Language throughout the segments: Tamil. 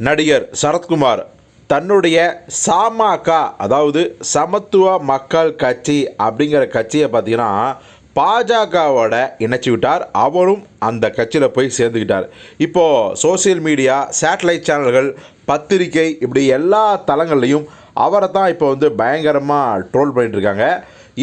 நடிகர் சரத்குமார் தன்னுடைய சாமாக்கா அதாவது சமத்துவ மக்கள் கட்சி அப்படிங்கிற கட்சியை பார்த்தீங்கன்னா பாஜகவோட இணைச்சி விட்டார். அவரும் அந்த கட்சியில் போய் சேர்ந்துக்கிட்டார். இப்போது சோஷியல் மீடியா சேட்டலைட் சேனல்கள் பத்திரிகை இப்படி எல்லா தளங்கள்லையும் அவரை தான் இப்போ வந்து பயங்கரமாக ட்ரோல் பண்ணிகிட்ருக்காங்க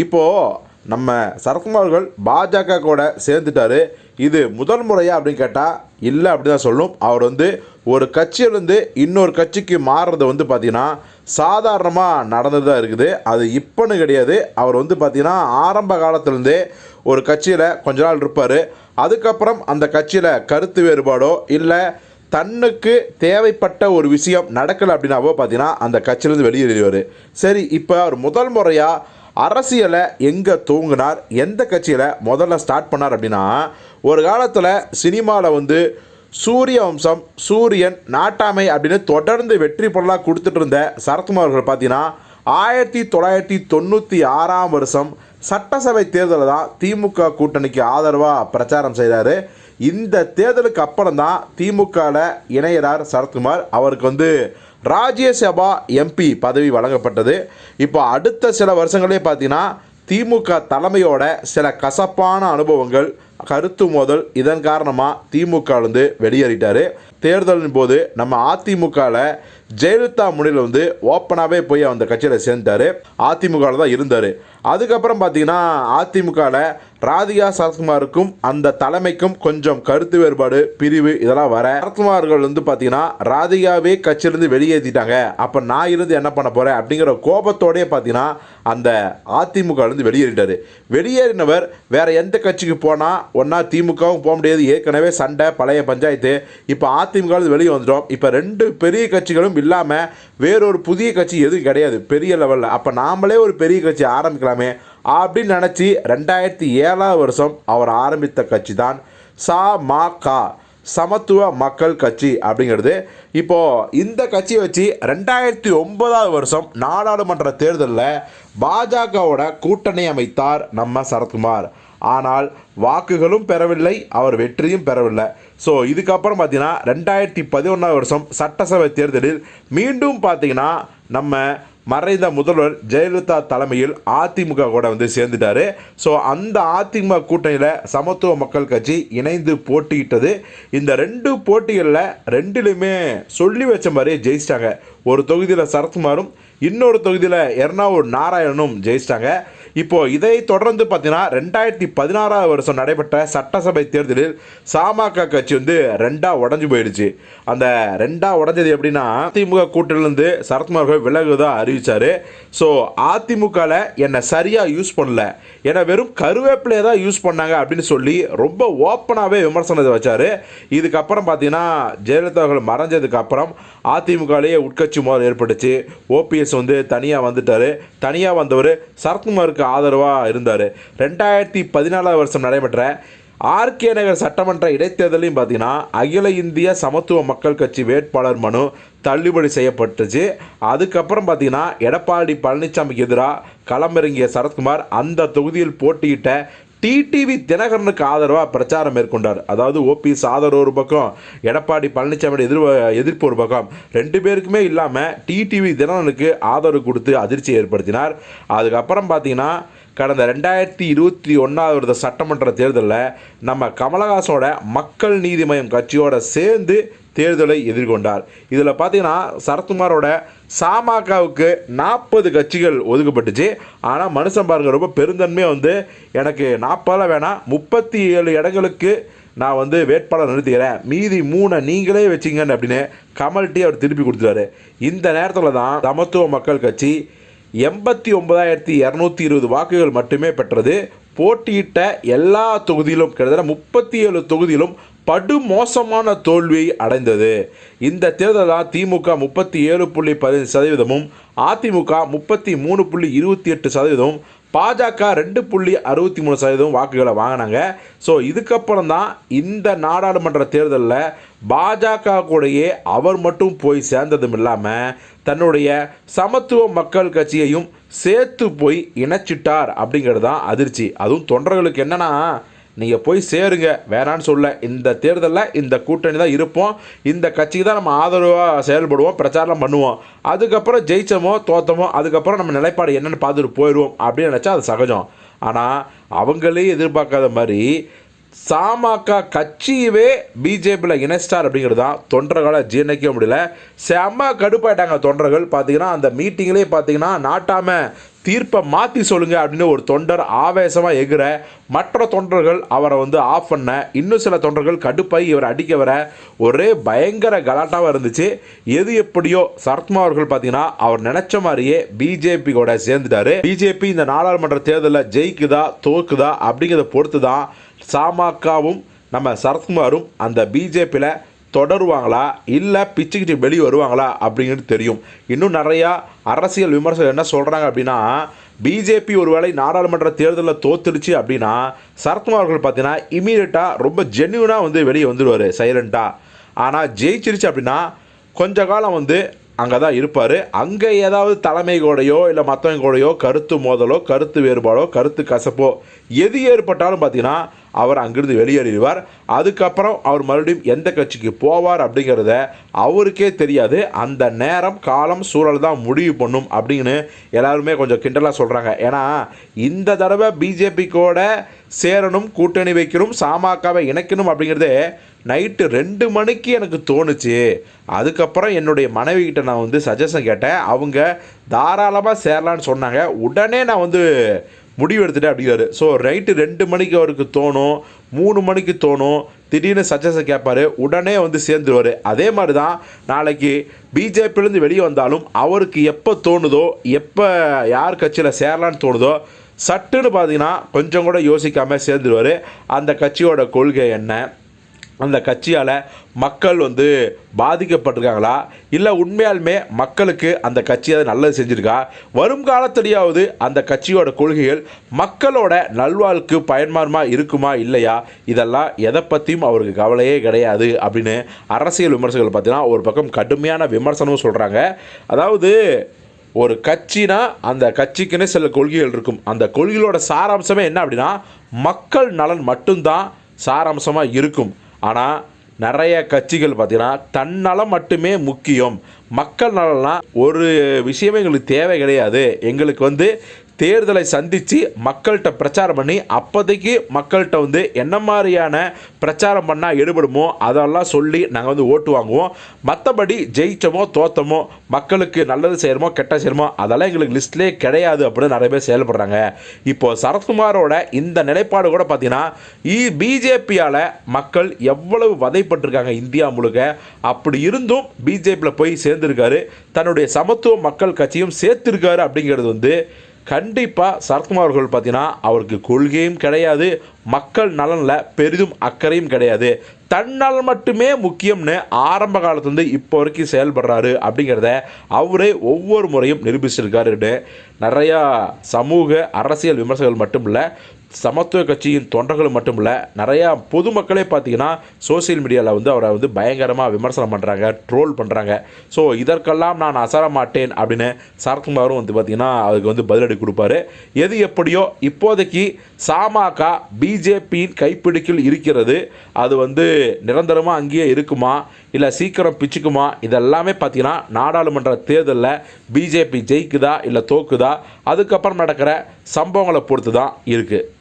இப்போது நம்ம சரத்குமார்கள் பாஜக கூட சேர்ந்துட்டாரு. இது முதல் முறையா அப்படின்னு கேட்டால் இல்லை அப்படி தான் சொல்லணும். அவர் வந்து ஒரு கட்சியிலேருந்து இன்னொரு கட்சிக்கு மாறுறது வந்து பார்த்திங்கன்னா சாதாரணமாக நடந்து தான் இருக்குது. அது இப்போன்னு கிடையாது. அவர் வந்து பார்த்திங்கன்னா ஆரம்ப காலத்துலேருந்தே ஒரு கட்சியில் கொஞ்ச நாள் இருப்பார். அதுக்கப்புறம் அந்த கட்சியில் கருத்து வேறுபாடோ இல்லை தன்னுக்கு தேவைப்பட்ட ஒரு விஷயம் நடக்கலை அப்படின்னாவோ பார்த்தீங்கன்னா அந்த கட்சியிலேருந்து வெளியேறிவார் சரி இப்போ அவர் முதல் முறையாக அரசியலை எங்கே தூங்கினார்? எந்த கட்சியில் முதல்ல ஸ்டார்ட் பண்ணார் அப்படின்னா ஒரு காலத்தில் சினிமாவில் வந்து சூரிய வம்சம் சூரியன் நாட்டாமை அப்படின்னு தொடர்ந்து வெற்றி பொருளாக கொடுத்துட்டு இருந்த சரத்குமார் அவர்கள் பார்த்தீங்கன்னா ஆயிரத்தி தொள்ளாயிரத்தி தொண்ணூற்றி ஆறாம் வருஷம் சட்டசபை தேர்தலில் தான் திமுக கூட்டணிக்கு ஆதரவாக பிரச்சாரம் செய்தார். இந்த தேர்தலுக்கு அப்புறம் தான் திமுகவில் இணையிறார் சரத்குமார். அவருக்கு வந்து ராஜ்யசபா எம்பி பதவி வழங்கப்பட்டது. இப்போ அடுத்த சில வருஷங்களே பார்த்தீங்கன்னா திமுக தலைமையோட சில கசப்பான அனுபவங்கள் கருத்து மோதல் இதன் காரணமாக திமுகலேருந்து வெளியேறிட்டார். தேர்தலின் போது நம்ம அதிமுகவில் ஜெயலலிதா முன்னில் வந்து ஓப்பனாகவே போய் அந்த கட்சியில் சேர்ந்தார். அதிமுகவில் தான் இருந்தார். அதுக்கப்புறம் பார்த்தீங்கன்னா அதிமுகவில் ராதிகா சரத்குமாருக்கும் அந்த தலைமைக்கும் கொஞ்சம் கருத்து வேறுபாடு பிரிவு இதெல்லாம் வர. சரத்குமார்கள் வந்து பார்த்தீங்கன்னா ராதிகாவே கட்சியிலேருந்து வெளியேற்றிட்டாங்க அப்போ நான் இருந்து என்ன பண்ண போகிறேன் அப்படிங்கிற கோபத்தோடயே பார்த்தீங்கன்னா அந்த அதிமுகலேருந்து வெளியேறிட்டார். வெளியேறினவர் வேறு எந்த கட்சிக்கு போனால் ஒன்றா திமுகவும் போக முடியாது. ஏற்கனவே சண்டை பழைய பஞ்சாயத்து. இப்போ அதிமுகவில் வெளியே வந்துட்டோம். இப்போ ரெண்டு பெரிய கட்சிகளும் இல்லாமல் வேறொரு புதிய கட்சி எதுவும் கிடையாது. பெரிய லெவலில். அப்போ நாமளே ஒரு பெரிய கட்சி ஆரம்பிக்கலாமே அப்படின்னு நினச்சி ரெண்டாயிரத்தி ஏழாவது வருஷம் அவர் ஆரம்பித்த கட்சி தான் சா மா கா சமத்துவ மக்கள் கட்சி அப்படிங்கிறது. இப்போது இந்த கட்சியை வச்சு ரெண்டாயிரத்தி ஒன்பதாவது வருஷம் நாடாளுமன்ற தேர்தலில் பாஜகவோட கூட்டணி அமைத்தார் நம்ம சரத்குமார். ஆனால் வாக்குகளும் பெறவில்லை அவர் வெற்றியும் பெறவில்லை. ஸோ இதுக்கப்புறம் பார்த்தீங்கன்னா ரெண்டாயிரத்தி பதினொன்றாம் வருஷம் சட்டசபை தேர்தலில் மீண்டும் பார்த்தீங்கன்னா நம்ம மறைந்த முதல்வர் ஜெயலலிதா தலைமையில் அதிமுக கூட வந்து சேர்ந்துட்டாரு. ஸோ அந்த அதிமுக கூட்டணியில் சமத்துவ மக்கள் கட்சி இணைந்து போட்டியிட்டது. இந்த ரெண்டு போட்டிகளில் ரெண்டுலையுமே சொல்லி வச்ச மாதிரியே ஜெயிச்சிட்டாங்க. ஒரு தொகுதியில் சரத்குமாரும் இன்னொரு தொகுதியில் எர்ணாவூர் நாராயணனும் ஜெயிச்சிட்டாங்க. இப்போ இதை தொடர்ந்து பார்த்தீங்கன்னா ரெண்டாயிரத்தி பதினாறாவது வருஷம் நடைபெற்ற சட்டசபை தேர்தலில் சாமக கட்சி வந்து ரெண்டாக உடஞ்சு போயிடுச்சு. அந்த ரெண்டாக உடஞ்சது எப்படின்னா அதிமுக கூட்டிலிருந்து சரத்குமார்கள் விலகுதான் அறிவித்தார் ஸோ அதிமுகவில் என்னை சரியாக யூஸ் பண்ணல. ஏன்னா வெறும் கருவேப்பிலையை தான் யூஸ் பண்ணாங்க அப்படின்னு சொல்லி ரொம்ப ஓப்பனாகவே விமர்சனத்தை வச்சார். இதுக்கப்புறம் பார்த்தீங்கன்னா ஜெயலலிதா அவர்கள் மறைஞ்சதுக்கப்புறம் அதிமுகலேயே உட்கட்சி மோதல் ஏற்பட்டுச்சு. ஓபிஎஸ் வந்து தனியாக வந்துட்டார். தனியாக வந்தவர் சரத்குமாருக்கு ஆதரவாக இருந்தார். ரெண்டாயிரத்தி பதினாலாம் வருஷம் நடைபெற்ற ஆர்கே நகர் சட்டமன்ற இடைத்தேர்தலையும் பார்த்தீங்கன்னா அகில இந்திய சமத்துவ மக்கள் கட்சி வேட்பாளர் மனு தள்ளுபடி செய்யப்பட்டுச்சு. அதுக்கப்புறம் பார்த்தீங்கன்னா எடப்பாடி பழனிசாமிக்கு எதிராக களமிறங்கிய சரத்குமார் அந்த தொகுதியில் போட்டியிட்ட டிடிவி தினகரனுக்கு ஆதரவாக பிரச்சாரம் மேற்கொண்டார். அதாவது ஓபிஎஸ் ஆதரவு ஒரு பக்கம் எடப்பாடி பழனிசாமியோட எதிர் எதிர்ப்பு ஒரு பக்கம். ரெண்டு பேருக்குமே இல்லாமல் டிடிவி தினகரனுக்கு ஆதரவு கொடுத்து அதிர்ச்சியை ஏற்படுத்தினார். அதுக்கப்புறம் பார்த்தீங்கன்னா கடந்த ரெண்டாயிரத்தி இருபத்தி ஒன்றாவது வருட சட்டமன்ற தேர்தலில் நம்ம கமலஹாசனோட மக்கள் நீதி மய்யம் கட்சியோட சேர்ந்து தேர்தலை எதிர்கொண்டார். இதில் பார்த்தீங்கன்னா சரத்குமாரோட சாமாக்காவுக்கு நாற்பது கட்சிகள் ஒதுக்கப்பட்டுச்சு. ஆனால் மனுஷன் பாருங்க ரொம்ப பெருந்தன்மையாக வந்து எனக்கு நாற்பதில் வேணாம் முப்பத்தி ஏழு இடங்களுக்கு நான் வந்து வேட்பாளர் நிறுத்திக்கிறேன். மீதி மூணை நீங்களே வச்சிங்கன்னு அப்படின்னு கமல்ட்டி அவர் திருப்பி கொடுத்துட்டாரு. இந்த நேரத்தில் தான் சமத்துவ மக்கள் கட்சி எண்பத்தி ஒன்பதாயிரத்தி இரநூத்தி இருபது வாக்குகள் மட்டுமே பெற்றது. போட்டியிட்ட எல்லா தொகுதியிலும் கிட்டத்தட்ட முப்பத்தி ஏழு தொகுதியிலும் படுமோசமான தோல்வியை அடைந்தது. இந்த தேர்தலில் திமுக முப்பத்தி ஏழு புள்ளி பதினஞ்சு சதவீதமும் அதிமுக முப்பத்தி மூணு புள்ளி இருபத்தி எட்டு சதவீதமும் பாஜக ரெண்டு புள்ளி அறுபத்தி மூணு சதவீதம் வாக்குகளை வாங்கினாங்க. ஸோ இதுக்கப்புறம் தான் இந்த நாடாளுமன்ற தேர்தலில் பாஜக கூடயே அவர் மட்டும் போய் சேர்ந்ததும் இல்லாமல் தன்னுடைய சமத்துவ மக்கள் கட்சியையும் சேர்த்து போய் இணைச்சிட்டார் அப்படிங்கிறது தான் அதிர்ச்சி. அதுவும் தொண்டர்களுக்கு என்னன்னா நீங்கள் போய் சேருங்க வேணான்னு சொல்ல. இந்த தேர்தலில் இந்த கூட்டணி தான் இருப்போம். இந்த கட்சிக்கு தான் நம்ம ஆதரவாக செயல்படுவோம் பிரச்சாரம் பண்ணுவோம். அதுக்கப்புறம் ஜெயிச்சோமோ தோத்தமோ அதுக்கப்புறம் நம்ம நிலைப்பாடு என்னென்னு பார்த்துட்டு போயிடுவோம் அப்படின்னு நினச்சா அது சகஜம். ஆனால் அவங்களே எதிர்பார்க்காத மாதிரி சாமாக்கா கட்சியவே பிஜேபியில் இணைச்சிட்டார் அப்படிங்கிறது தான் தொண்டர்களை ஜீர்ணிக்க முடியல. செம்ம கடுப்பாயிட்டாங்க தொண்டர்கள். பார்த்தீங்கன்னா அந்த மீட்டிங்லேயே பார்த்தீங்கன்னா நாட்டாமல் தீர்ப்பை மாற்றி சொல்லுங்க அப்படின்னு ஒரு தொண்டர் ஆவேசமாக எகிற மற்ற தொண்டர்கள் அவரை வந்து ஆஃப் பண்ண. இன்னும் சில தொண்டர்கள் கடுப்பாகி இவரை அடிக்க வர ஒரே பயங்கர கலாட்டாவாக இருந்துச்சு. எது எப்படியோ சரத்குமார் அவர்கள் பார்த்தீங்கன்னா அவர் நினைச்ச மாதிரியே பிஜேபி கூட சேர்ந்துட்டாரு. பிஜேபி இந்த நாடாளுமன்ற தேர்தலில் ஜெயிக்குதா தோக்குதா அப்படிங்கிறத பொறுத்து தான் சாமாக்காவும் நம்ம சரத்குமாரும் அந்த பிஜேபியில் தொடருவாங்களா? இல்லை பிச்சுக்கிட்டு வெளியே வருவாங்களா? அப்படிங்கிறது தெரியும். இன்னும் நிறையா அரசியல் விமர்சனம் என்ன சொல்கிறாங்க அப்படின்னா பிஜேபி ஒருவேளை நாடாளுமன்ற தேர்தலில் தோத்துடுச்சு அப்படின்னா சரத்குமார் அவர்கள் பார்த்தீங்கன்னா இமீடியட்டாக ரொம்ப ஜென்யூனாக வந்து வெளியே வந்துடுவார் சைலண்ட்டாக ஆனால் ஜெயிச்சிருச்சு அப்படின்னா கொஞ்ச காலம் வந்து அங்கே தான் இருப்பார். அங்கே ஏதாவது தலைமை கூடயோ இல்லை மற்றவங்க கூடையோ கருத்து மோதலோ கருத்து வேறுபாடோ கருத்து கசப்போ எது ஏற்பட்டாலும் பார்த்தீங்கன்னா அவர் அங்கிருந்து வெளியேறிடுவார். அதுக்கப்புறம் அவர் மறுபடியும் எந்த கட்சிக்கு போவார் அப்படிங்கிறத அவருக்கே தெரியாது. அந்த நேரம் காலம் சூழல் தான் முடிவு பண்ணும் அப்படின்னு எல்லாருமே கொஞ்சம் கிண்டலாக சொல்கிறாங்க ஏன்னா இந்த தடவை பிஜேபி கூட சேரணும் கூட்டணி வைக்கணும் சாமாக்காவை இணைக்கணும் அப்படிங்கிறதே நைட்டு ரெண்டு மணிக்கு எனக்கு தோணுச்சு. அதுக்கப்புறம் என்னுடைய மனைவிக்கிட்ட நான் வந்து சஜஷன் கேட்டேன். அவங்க தாராளமாக சேரலான்னு சொன்னாங்க. உடனே நான் வந்து முடிவு எடுத்துட்டேன் அப்படிங்கிறாரு ஸோ ரைட்டு ரெண்டு மணிக்கு அவருக்கு தோணும் மூணு மணிக்கு தோணும் திடீர்னு சஜஷன் கேட்பார் உடனே வந்து சேர்ந்துருவார். அதே மாதிரி தான் நாளைக்கு பிஜேபியிலேருந்து வெளியே வந்தாலும் அவருக்கு எப்போ தோணுதோ எப்போ யார் கட்சியில் சேரலான்னு தோணுதோ சட்டுன்னு பார்த்தீங்கன்னா கொஞ்சம் கூட யோசிக்காமல் சேர்ந்துருவார். அந்த கட்சியோட கொள்கை என்ன? அந்த கட்சியால் மக்கள் வந்து பாதிக்கப்பட்டிருக்காங்களா? இல்லை உண்மையாலுமே மக்களுக்கு அந்த கட்சி அதை நல்லது செஞ்சுருக்கா? வரும் அந்த கட்சியோட கொள்கைகள் மக்களோட நல்வாழ்வுக்கு பயன்மாறுமா இருக்குமா இல்லையா? இதெல்லாம் எதை பற்றியும் அவருக்கு கவலையே கிடையாது அப்படின்னு அரசியல் விமர்சகர்கள் பார்த்தீங்கன்னா ஒரு பக்கம் கடுமையான விமர்சனமும் சொல்கிறாங்க அதாவது ஒரு கட்சினா அந்த கட்சிக்குன்னே சில கொள்கைகள் இருக்கும். அந்த கொள்கைகளோட சாராம்சமே என்ன அப்படின்னா மக்கள் நலன் மட்டும்தான் சாராம்சமாக இருக்கும். ஆனால் நிறைய கட்சிகள் பார்த்திங்கன்னா தன்னலம் மட்டுமே முக்கியம். மக்கள் நலம்னா ஒரு விஷயமே எங்களுக்கு தேவை கிடையாது. எங்களுக்கு வந்து தேர்தலை சந்தித்து மக்கள்கிட்ட பிரச்சாரம் பண்ணி அப்போதைக்கு மக்கள்கிட்ட வந்து என்ன மாதிரியான பிரச்சாரம் பண்ணால் எடுபடுமோ அதெல்லாம் சொல்லி நாங்கள் வந்து ஓட்டு வாங்குவோம். மற்றபடி ஜெயிச்சமோ தோத்தமோ மக்களுக்கு நல்லது செய்கிறோமோ கெட்ட செய்கிறமோ அதெல்லாம் எங்களுக்கு லிஸ்ட்லேயே கிடையாது அப்படின்னு நிறைய பேர் செயல்படுறாங்க. இப்போ சரத்குமாரோட இந்த நிலைப்பாடு கூட பார்த்தீங்கன்னா பிஜேபியால் மக்கள் எவ்வளவு வதைப்பட்டிருக்காங்க இந்தியா முழுக்க. அப்படி இருந்தும் பிஜேபியில் போய் சேர்ந்துருக்காரு. தன்னுடைய சமத்துவ மக்கள் கட்சியும் சேர்த்துருக்காரு அப்படிங்கிறது வந்து கண்டிப்பாக சரத்குமார் அவர்கள் பார்த்தீங்கன்னா அவருக்கு கொள்கையும் கிடையாது மக்கள் நலனில் பெரிதும் அக்கறையும் கிடையாது. தன்னால் மட்டுமே முக்கியம்னு ஆரம்ப காலத்துலேருந்து இப்போ வரைக்கும் செயல்படுறாரு அப்படிங்கிறத அவரே ஒவ்வொரு முறையும் நிரூபிச்சிருக்காருன்னு நிறையா சமூக அரசியல் விமர்சகர்கள் மட்டும் இல்லை சமத்துவ கட்சியின் தொண்டர்கள் மட்டும் இல்லை நிறையா பொதுமக்களே பார்த்தீங்கன்னா சோசியல் மீடியாவில் வந்து அவரை வந்து பயங்கரமாக விமர்சனம் பண்ணுறாங்க ட்ரோல் பண்ணுறாங்க ஸோ இதற்கெல்லாம் நான் அசர மாட்டேன் அப்படின்னு சரத்குமாரும் வந்து பார்த்திங்கன்னா அதுக்கு வந்து பதிலடி கொடுப்பாரு. எது எப்படியோ இப்போதைக்கு சாமாக்கா பிஜேபியின் கைப்பிடிக்கில் இருக்கிறது. அது வந்து நிரந்தரமாக அங்கேயே இருக்குமா? இல்லை சீக்கிரம் பிச்சுக்குமா? இதெல்லாமே பார்த்தீங்கன்னா நாடாளுமன்ற தேர்தலில் பிஜேபி ஜெயிக்குதா? இல்லை தோக்குதா? அதுக்கப்புறம் நடக்கிற சம்பவங்களை பொறுத்து தான் இருக்குது